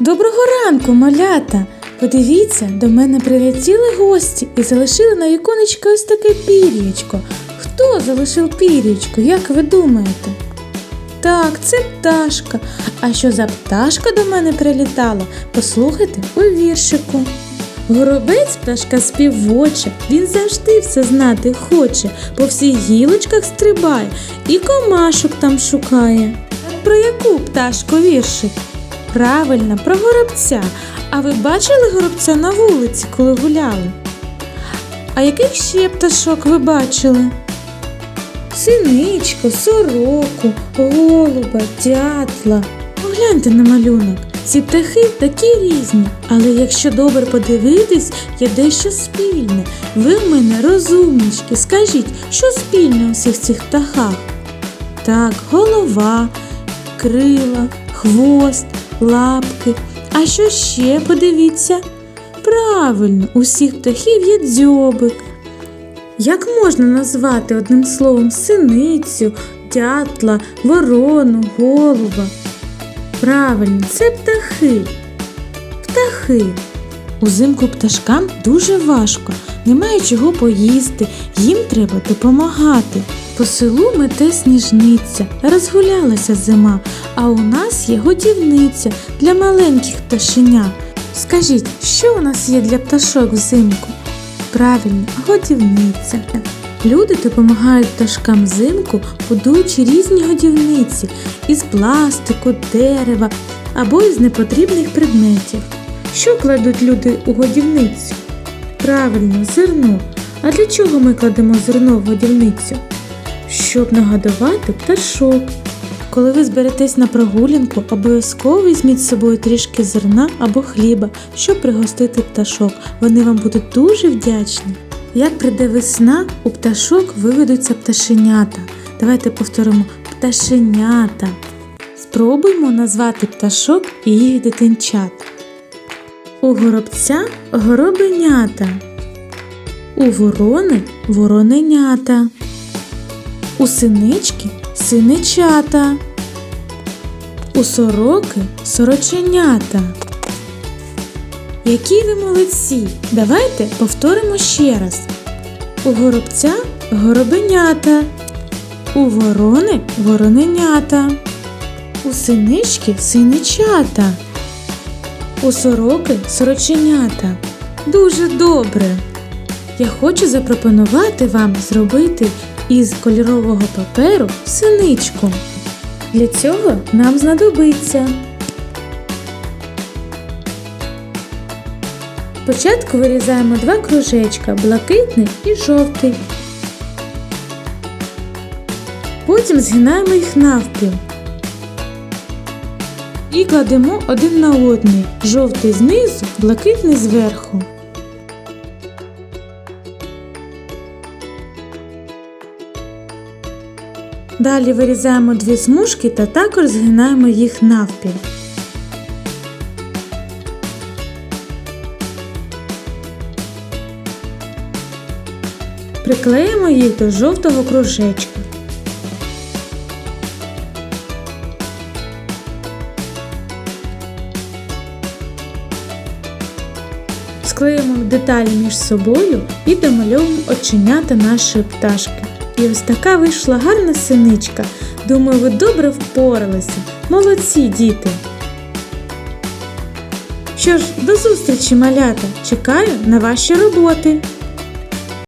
Доброго ранку, малята! Подивіться, до мене прилетіли гості і залишили на віконечко ось таке пір'ячко. Хто залишив пір'ячко, як ви думаєте? Так, це пташка. А що за пташка до мене прилітала? Послухайте у віршику. Горобець пташка співоча, він завжди все знати хоче, по всіх гілочках стрибає і комашок там шукає. Про яку пташку віршик? Правильно, про горобця. А ви бачили горобця на вулиці, коли гуляли? А яких ще пташок ви бачили? Синичку, сороку, голуба, дятла. Погляньте на малюнок. Ці птахи такі різні, але якщо добре подивитись, є дещо спільне. Ви в мене розумнички. Скажіть, що спільне у всіх цих птахах? Так, голова, крила, хвост, лапки. А що ще подивіться? Правильно, у всіх птахів є дзьобик. Як можна назвати одним словом синицю, дятла, ворону, голуба? Правильно, це птахи. Птахи. Узимку пташкам дуже важко, немає чого поїсти, їм треба допомагати. По селу мете сніжниця, розгулялася зима, а у нас є годівниця для маленьких пташенят. Скажіть, що у нас є для пташок взимку? Правильно, годівниця. Люди допомагають пташкам взимку, будуючи різні годівниці із пластику, дерева або із непотрібних предметів. Що кладуть люди у годівницю? Правильно, зерно. А для чого ми кладемо зерно в годівницю? Щоб нагодувати пташок. Коли ви зберетесь на прогулянку, обов'язково візьміть з собою трішки зерна або хліба, щоб пригостити пташок. Вони вам будуть дуже вдячні. Як прийде весна, у пташок виведуться пташенята. Давайте повторимо пташенята. Спробуймо назвати пташок і їх дитинчат. У горобця горобенята. У ворони вороненята. У синички синичата. У сороки сороченята. Які ви молодці! Давайте повторимо ще раз. У горобця горобенята. У ворони вороненята. У синички синичата. У сороки сороченята. Дуже добре. Я хочу запропонувати вам зробити із кольорового паперу синичку. Для цього нам знадобиться. Спочатку вирізаємо два кружечка блакитний і жовтий. Потім згинаємо їх навпіл. І кладемо один на одний жовтий знизу, блакитний зверху. Далі вирізаємо дві смужки та також згинаємо їх навпіл. Приклеїмо їх до жовтого кружечка. Склеїмо деталі між собою і домальовуємо оченята нашої пташки. І ось така вийшла гарна синичка. Думаю, ви добре впоралися. Молодці, діти! Що ж, до зустрічі, малята! Чекаю на ваші роботи!